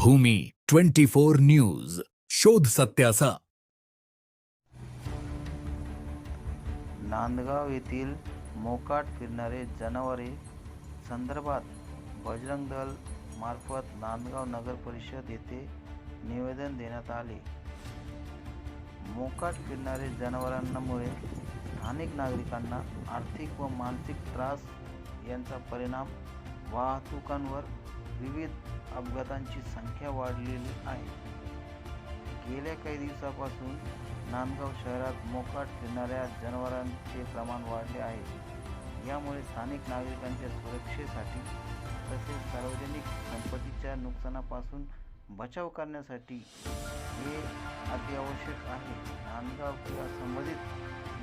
भूमी twenty four news. शोध सत्याचा. नांदगाव येथील मोकाट फिरणारे जनावरे संदर्भात बजरंग दल मार्फत नांदगाव नगर परिषद येथे निवेदन देण्यात आले. मोकाट फिरणारे जनावरांमुळे स्थानिक नागरिकांना आर्थिक व मानसिक त्रास यांचा परिणाम वाहतुकांवर विविध अपघातांची संख्या वाढलेली आहे. गेल्या काही दिवसापासून नांदगाव शहरात मोकाट फिरणाऱ्या जनावरांचे प्रमाण वाढले आहे. यामुळे स्थानिक नागरिकांच्या सुरक्षेसाठी तसेच सार्वजनिक संपत्तीच्या नुकसानापासून बचाव करण्यासाठी हे अत्यावश्यक आहे. नांदगाव किंवा संबंधित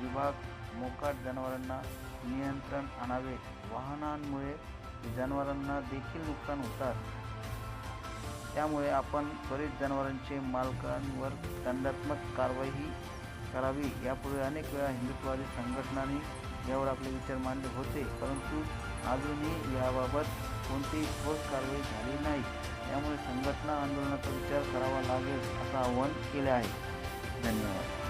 विभाग मोकाट जनावरांना नियंत्रण आणावे. वाहनांमुळे जनावरांना देखील नुकसान होतात. त्यामुळे आपण त्वरित जनावरांचे मालकांवर दंडात्मक कारवाई करावी. यापूर्वी अनेक वेळा हिंदुत्ववादी संघटनांनी यावर आपले विचार मांडले होते. परंतु अजूनही याबाबत कोणतीही ठोस कारवाई झाली नाही. त्यामुळे संघटना आंदोलनाचा विचार करावा लागेल असं आवाहन केले आहे. धन्यवाद.